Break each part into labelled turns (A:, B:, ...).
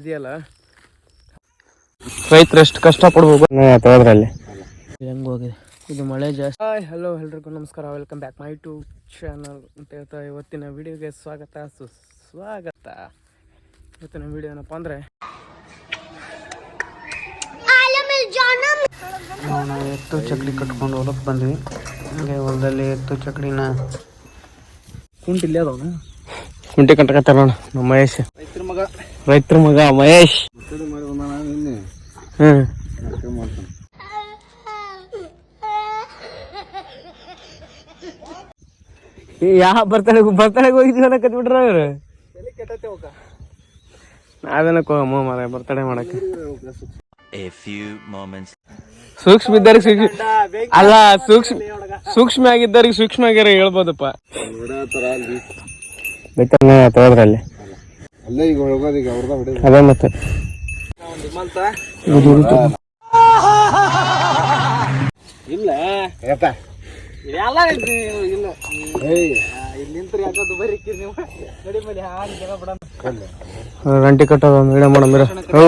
A: ಇದೆಯಲ್ಲ? ರೈತರು ಎಷ್ಟು ಕಷ್ಟ ಪಡ್ಬೇಕು
B: ಅದ್ರಲ್ಲಿ
A: ಹೆಂಗ್ ಹೋಗಿದೆ? ಇದು ಮಳೆ ಜಾಸ್ತಿ. ಹಾಯ್ ಹಲೋ ಎಲ್ರಿಗೂ ನಮಸ್ಕಾರ. Welcome back my to channel ಅಂತ ಹೇಳ್ತಾ ಇವತ್ತಿನ ವಿಡಿಯೋಗೆ ಸ್ವಾಗತ. ಸುಸ್ವಾಗತ. ಇವತ್ತಿನ ವಿಡಿಯೋ ಏನಪ್ಪ ಅಂದರೆ ನಾವು ಎತ್ತು ಚಕ್ಡಿ ಕಟ್ಕೊಂಡು ಹೊಲಕ್ಕೆ ಬಂದ್ವಿ. ಹಾಗೆ ಹೊಲದಲ್ಲಿ ಎತ್ತು ಚಕ್ಡಿನ ಕುಂಟಿಲ್ಲ ಅದಾವ ಕುಂಟಿ ಕಟ್ಕತ್ತಾರ ನಮ್ಮ ಮಹೇಶ್.
B: ರೈತರ ಮಗ.
A: ರೈತರ ಮಗ ಮಹೇಶ್.
B: ಮಾಡಿ ಬಂದಾನ ನಿನ್ನೆ
A: ಹ್ಮ್ ಯಾವ ಬರ್ತಡೆ ಬರ್ತಡೆಗೆ ಹೋಗಿದ್ವಿ ಅನ್ನಕತ್ ಬಿಟ್ರ ಅವ್ರು? ನಾವೇನಕ್ ಹೋಗಮ್ಮ ಮಾರ ಬರ್ತಡೆ ಮಾಡಕ್ಕೆ.
C: A few moments.
A: ಸೂಕ್ಷ್ಮ ಇದ್ದವ್ರಿಗೆ ಸೂಕ್ಷ್ಮ ಅಲ್ಲ ಸೂಕ್ಷ್ಮ ಸೂಕ್ಷ್ಮ ಆಗಿದ್ದವ್ರಿಗೆ ಸೂಕ್ಷ್ಮ ಆಗ್ಯಾರ ಹೇಳ್ಬೋದಪ್ಪ.
B: ಅಲ್ಲಿ.
A: ಅದೇ ಮತ್ತೆ. ಇಲ್ಲ? ಎಲ್ಲ ಇಲ್ಲ ರಂಟಿ ಕಟ್ಟದ ಮಾಡಮ್ರ ಹ್ಞೂ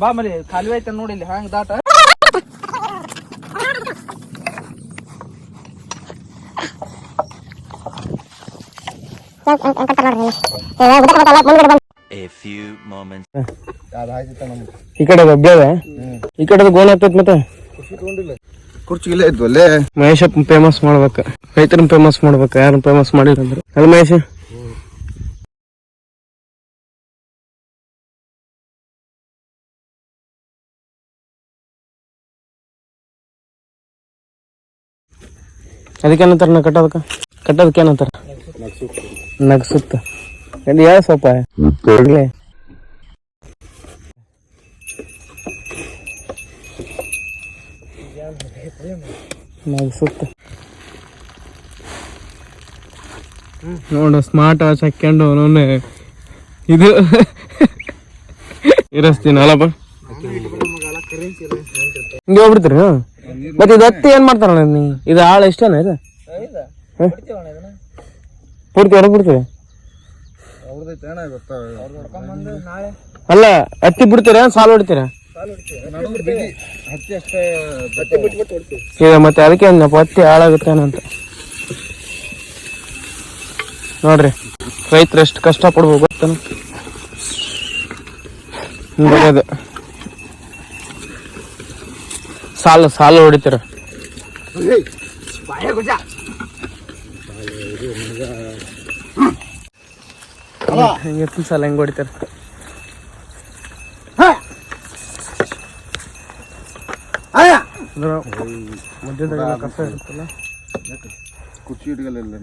A: ಬಾ ಮರಿ ಖಾಲಿ ಐತೆ ನೋಡಿ ಇಲ್ಲಿ ಹಂಗೆ ದಾಟ? ಈ ಕಡೆ ಈ ಕಡೆ ಗೋಣ ಆಗ್ತೈತಿ ಮತ್ತೆ?
B: ಕುರ್ಚಿ ಇಲ್ಲೇ ಇದ್ವು ಅಲ್ಲೇ
A: ಮಹೇಶಪ್ಪ ಫೇಮಸ್ ಮಾಡ್ಬೇಕ. ರೈತರನ್ನ ಫೇಮಸ್ ಮಾಡ್ಬೇಕ ಯಾರನ್ನ ಫೇಮಸ್ ಮಾಡಿಲ್ಲ ಅಂದ್ರೆ. ಅಲ್ಲ ಮಹೇಶ? ಅದಕ್ಕೇನಂತಾರ ನಾ ಕಟ್ಟೋದಕ್ಕ? ಕಟ್ಟೋದಕ್ಕೆ ಏನಂತಾರ? ನಗ್ಸುತ್ತ. ಯಾವ ಸ್ವಲ್ಪ ನಗಸುತ್ತ ನಗ್ಸುತ್ತ. ನೋಡು ಸ್ಮಾರ್ಟ್ ವಾಚ್ ಹಾಕ್ಕೊಂಡು ಅವನೇ ಇದು ಇರಸ್ತೀನಿ ಅಲ್ಲಪ್ಪ ಹಿಂಗೆ ಹೋಗ್ಬಿಡ್ತೀರಿ ಹ್ಞೂ ಮತ್ತೆ ಇದು ಹತ್ತಿ ಏನ್ ಮಾಡ್ತಾರ ನೀ? ಇದು ಆಳ ಎಷ್ಟೇನ ಇದು? ಪೂರ್ತಿ
B: ಗೊತ್ತಾಗ
A: ಅಲ್ಲ ಹತ್ತಿ ಬಿಡ್ತೀರ ಸಾಲು ಹೊಡಿತೀರ?
B: ಹತ್ತಿ ಹತ್ತಿ
A: ಈಗ ಮತ್ತೆ ಅದಕ್ಕೆ ಅಂದಪ್ಪ ಹತ್ತಿ ಹಾಳಾಗುತ್ತೇನಂತ ನೋಡ್ರಿ ರೈತರು ಎಷ್ಟು ಕಷ್ಟ ಪಡ್ಬೇಕು ಗೊತ್ತೇನು ಹಿಂಗೆ ಸಾಲ ಸಾಲ ಹೊಡಿತೀರ? ಎತ್ತಿನ ಸಾಲ ಹೆಂಗೆ ಹೊಡಿತಾರೆ ಅದ್ರ ಮಧ್ಯದಾಗ ಕಸ ಇರುತ್ತಲ್ಲ
B: ಕುರ್ಚಿ ಇಟ್ಗಲ್ಲ ಇಲ್ಲ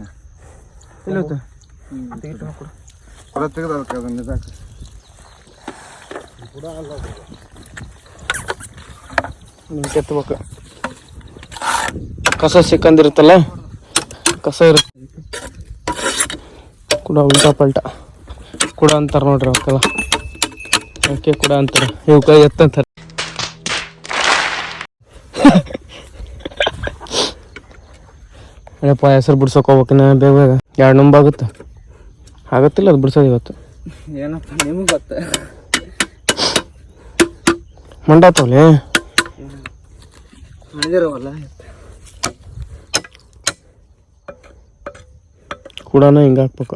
A: ಇಲ್ಲತ್ತ
B: ಹೊರ ತೆಗೆದು ಅದಕ್ಕೆ ಅದನ್ನ ಇದಾಕ
A: ನಿಮ್ಗೆ ಕೆತ್ತಬೇಕು ಕಸ ಸಿಕ್ಕಂದಿರುತ್ತಲ್ಲ ಕಸ ಇರುತ್ತೆ ಕೂಡ ಉಲ್ಟಾ ಪಲ್ಟಾ ಕೂಡ ಅಂತಾರೆ ನೋಡ್ರಿ ಅವಕ್ಕೆಲ್ಲ ಅವಕ್ಕೆ ಕೂಡ ಅಂತಾರೆ. ಇವಕ್ಕೆ ಎತ್ತಂತಾರೆ ಅಯ್ಯಪ್ಪ ಹೆಸರು ಬಿಡ್ಸೋಕೆ ಹೋಗ್ಬೇಕಿನ್ನ ಬೇಗ ಬೇಗ ಎರಡು ನಂಬ ಆಗುತ್ತೆ. ಆಗತ್ತಿಲ್ಲ ಅದು ಬಿಡ್ಸೋದು ಇವತ್ತು.
B: ಏನಪ್ಪ ನಿಮಗೆ ಗೊತ್ತ?
A: ಮಂಡಾತವಲೆ
B: ಮಾಡಿದಿರವಲ್ಲ
A: ಕೂಡನ ಹಿಂಗೆ ಹಾಕ್ಬೇಕು.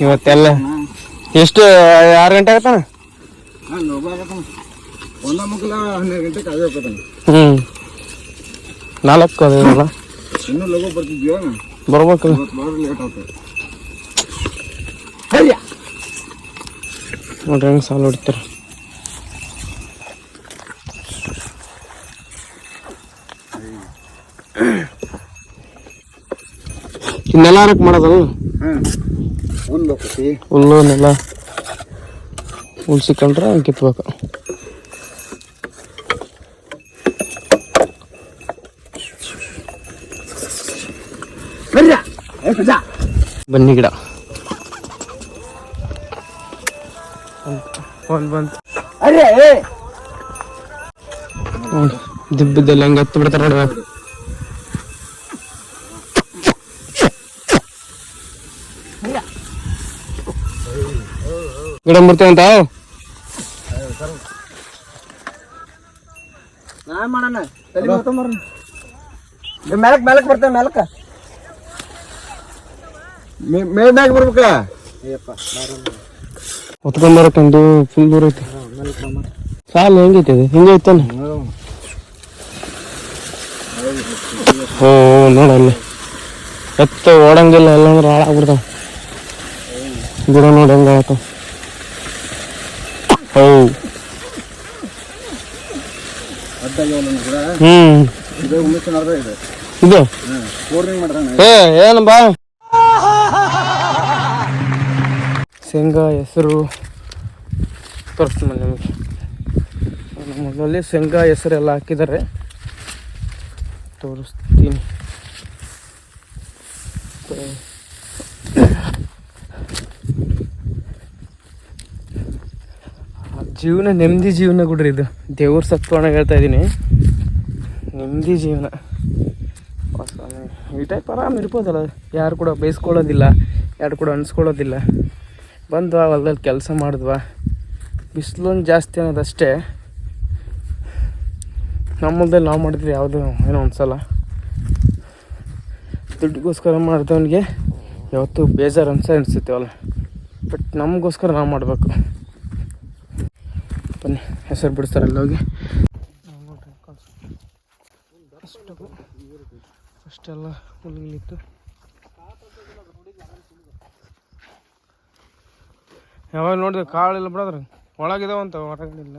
A: ಇವತ್ತೆಲ್ಲ ಎಷ್ಟು ಆರು ಗಂಟೆ ಆಗತ್ತಾನ
B: ಒಂದ ಮಕ್ಕಳ ಹನ್ನೆರಡು ಗಂಟೆ ಹೋಗ್ತಾನೆ
A: ಹ್ಞೂ ನಾಲ್ಕು ಅದೇನಲ್ಲ
B: ಇನ್ನೂ ಲಗು ಬರ್ತಿದ್ಯೋ?
A: ಬರ್ಬೇಕು
B: ಭಾಳ ಲೇಟ್ ಆಗ್ತದೆ
A: ನೋಡ್ರಿ ಹೆಂಗೆ ಸಾಲ ಹೊಡಿತಾರ. ಇನ್ನೆಲ್ಲಾರಕ್ಕೆ ಮಾಡೋದಲ್ಲ?
B: ಹಾಂ ಹುಲ್ಲು ಕತಿ
A: ಹುಲ್ಲುನೆಲ್ಲ ಉಳ್ಸಿಕೊಂಡ್ರೆ ಕಿತ್ಬೇಕು. ಬನ್ನಿ ಗಿಡ. ಬಂತು.
B: ಅರೆ ಏ.
A: ನೋಡಿ ದಿಬ್ಬದಲ್ಲಿ ಹೆಂಗೆ ಹತ್ತು ಬಿಡ್ತಾರೆ ನೋಡಿ. ಗಿಡ
B: ಮುರ್ತೇವೆ ಮಾಡ್ಕೊಂಬರ್ರಿ ಮ್ಯಾಲಕ್ ಮ್ಯಾಲಕ್ ಬರ್ತೇವೆ ಮ್ಯಾಲಕ್ಕ ಮೇಲ್ ಮ್ಯಾಗ ಬರ್ಬೇಕ?
A: ಹೊತ್ಕೊಂಬರಕ್ಕಂದು ಫುಲ್ ದೂರ ಐತಿ. ಸಾಲ ಹೆಂಗೈತಿ ಅದು ಹಿಂಗೆ ಐತಾನೆ ನೋಡಲ್ಲಿ ಎತ್ತ ಓಡಂಗಿಲ್ಲ ಎಲ್ಲ ಅಂದ್ರೆ ಹಾಳಾಗ್ಬಿಡ್ತಾವ ಗಿಡ ನೋಡಿ ಹೆಂಗ ಆಯ್ತು ಹೌ ಹ್ಮ್
B: ಇದು?
A: ಏ ಏನಪ್ಪಾ ಬಾ. ಶೇಂಗಾ ಹೆಸರು ತೋರಿಸ್ತೀನಿ ನಿಮಗೆ. ಮೊದಲಲ್ಲಿ ಶೇಂಗಾ ಹೆಸರೆಲ್ಲ ಹಾಕಿದ್ದಾರೆ. ತೋರಿಸ್ತೀನಿ. ಜೀವನ ನೆಮ್ಮದಿ ಜೀವನ ಕೊಡ್ರಿ ಇದು. ದೇವ್ರ ಸತ್ವಣ ಹೇಳ್ತಾ ಇದ್ದೀನಿ ನೆಮ್ಮದಿ ಜೀವನ. ಈ ಟೈಪ್ ಆರಾಮ್ ಇರ್ಬೋದಲ್ಲ. ಯಾರು ಕೂಡ ಬೈಸ್ಕೊಳ್ಳೋದಿಲ್ಲ, ಯಾರು ಕೂಡ ಅನ್ಸ್ಕೊಳ್ಳೋದಿಲ್ಲ. ಬಂದ್ವಾ, ಹೊಲ್ದಲ್ಲಿ ಕೆಲಸ ಮಾಡಿದ್ವಾ. ಬಿಸಿಲೊಂದು ಜಾಸ್ತಿ ಅನ್ನೋದಷ್ಟೇ ನಮ್ಮಲ್ದಲ್ಲಿ ನಾವು ಮಾಡಿದ್ರೆ ಯಾವುದು ಏನೋ ಅನ್ಸಲ್ಲ ದುಡ್ಡಿಗೋಸ್ಕರ ಮಾಡಿದವನಿಗೆ ಯಾವತ್ತೂ ಬೇಜಾರು ಅನ್ಸ ಅನಿಸುತ್ತೇವಲ್ಲ ಬಟ್ ನಮಗೋಸ್ಕರ ನಾವು ಮಾಡಬೇಕು. ಬನ್ನಿ ಹೆಸರು ಬಿಡಿಸ್ತಾರಲ್ಲ ಹೋಗಿ. ಅಷ್ಟೆಲ್ಲ ಹುಲ್ಗಿತ್ತು ಯಾವಾಗ ನೋಡಿದ್ರೆ ಕಾಳಿಲ್ಲ ಬಿಡೋದ್ರ ಒಳಗಿದಾವಂತ ಹೊರಗಿಲ್ಲ.